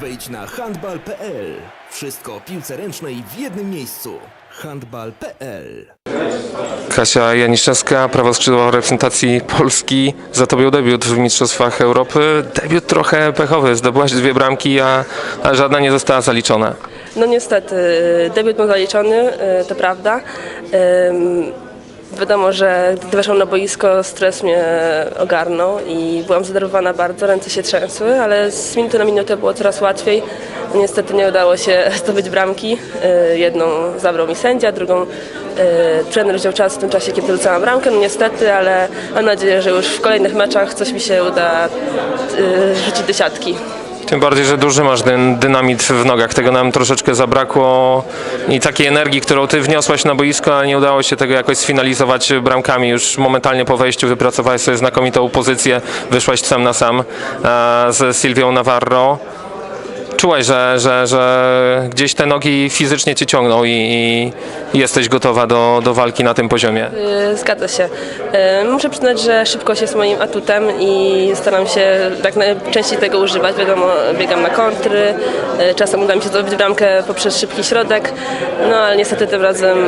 Wejdź na handbal.pl. Wszystko o piłce ręcznej w jednym miejscu. handbal.pl Kasia Janiszewska, prawoskrzydłowa reprezentacji Polski. Za tobą debiut w Mistrzostwach Europy. Debiut trochę pechowy, zdobyłaś dwie bramki, a, a żadna nie została zaliczona. No niestety, debiut był zaliczony, y, to prawda. Wiadomo, że gdy weszłam na boisko, stres mnie ogarnął i byłam zdenerwowana bardzo, ręce się trzęsły, ale z minuty na minutę było coraz łatwiej. Niestety nie udało się zdobyć bramki. Y, Jedną zabrał mi sędzia, drugą y, trener wziął czas w tym czasie, kiedy rzucałam bramkę. No niestety, ale mam nadzieję, że już w kolejnych meczach coś mi się uda y, rzucić do siatki. Tym bardziej, że duży masz dynamit w nogach. Tego nam troszeczkę zabrakło i takiej energii, którą ty wniosłaś na boisko, ale nie udało się tego jakoś sfinalizować bramkami. Już momentalnie po wejściu wypracowałeś sobie znakomitą pozycję, wyszłaś sam na sam e, z Silvią Navarro. Czułaś, że, że, że gdzieś te nogi fizycznie cię ciągną i, i jesteś gotowa do, do walki na tym poziomie. Y, Zgadza się. Y, Muszę przyznać, że szybkość jest moim atutem i staram się jak najczęściej tego używać. Wiadomo, biegam na kontry, y, czasem uda mi się zdobyć bramkę poprzez szybki środek, no ale niestety tym razem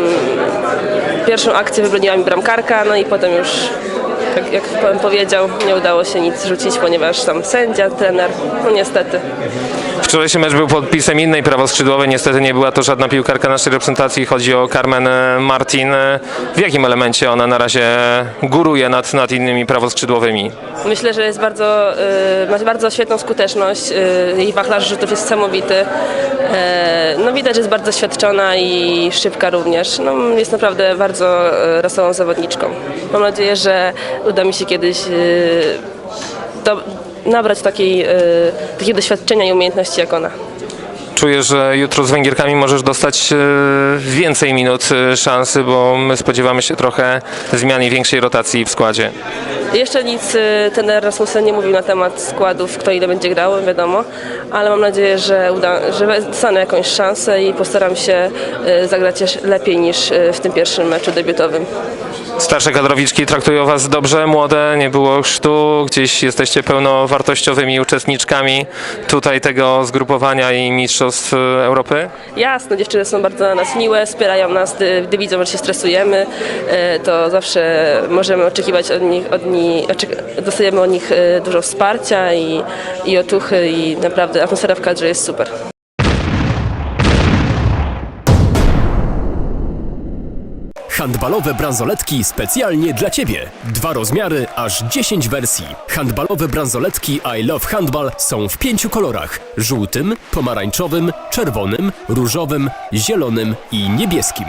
pierwszą akcję wybroniła mi bramkarka, no i potem już, jak, jak pan powiedział, nie udało się nic rzucić, ponieważ tam sędzia, trener, no niestety. Wczorajszy mecz był podpisem innej prawoskrzydłowej, niestety nie była to żadna piłkarka naszej reprezentacji, chodzi o Carmen e, Martin. E, W jakim elemencie ona na razie góruje nad, nad innymi prawoskrzydłowymi? Myślę, że jest bardzo, y, ma bardzo świetną skuteczność. Y, jej wachlarz rzutów jest niesamowity. E, no widać, że jest bardzo doświadczona i szybka również. No, jest naprawdę bardzo y, rosową zawodniczką. Mam nadzieję, że uda mi się kiedyś y, do, nabrać takiej, y, takiego doświadczenia i umiejętności jak ona. Czuję, że jutro z Węgierkami możesz dostać e, więcej minut szansy, bo my spodziewamy się trochę zmian i większej rotacji w składzie. Jeszcze nic y, trener Rasmussen nie mówił na temat składów, kto ile będzie grał, wiadomo, ale mam nadzieję, że, uda, że dostanę jakąś szansę i postaram się y, zagrać lepiej niż y, w tym pierwszym meczu debiutowym. Starsze kadrowiczki traktują Was dobrze, młode, nie było chrztu, gdzieś jesteście pełnowartościowymi uczestniczkami tutaj tego zgrupowania i Mistrzostw Europy? Jasno, dziewczyny są bardzo na nas miłe, wspierają nas, gdy, gdy widzą, że się stresujemy, to zawsze możemy oczekiwać od nich, od nich oczek- dostajemy od nich y, dużo wsparcia i, i otuchy i naprawdę atmosfera w kadrze jest super. Handbalowe bransoletki specjalnie dla Ciebie. Dwa rozmiary, aż 10 wersji. Handbalowe bransoletki I Love Handball są w pięciu kolorach: żółtym, pomarańczowym, czerwonym, różowym, zielonym i niebieskim.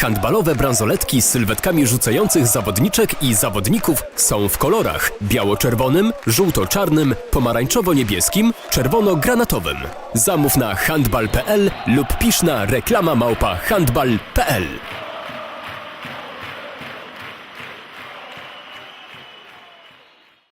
Handbalowe bransoletki z sylwetkami rzucających zawodniczek i zawodników są w kolorach biało-czerwonym, żółto-czarnym, pomarańczowo-niebieskim, czerwono-granatowym. Zamów na handbal.pl lub pisz na reklama małpa handbal.pl.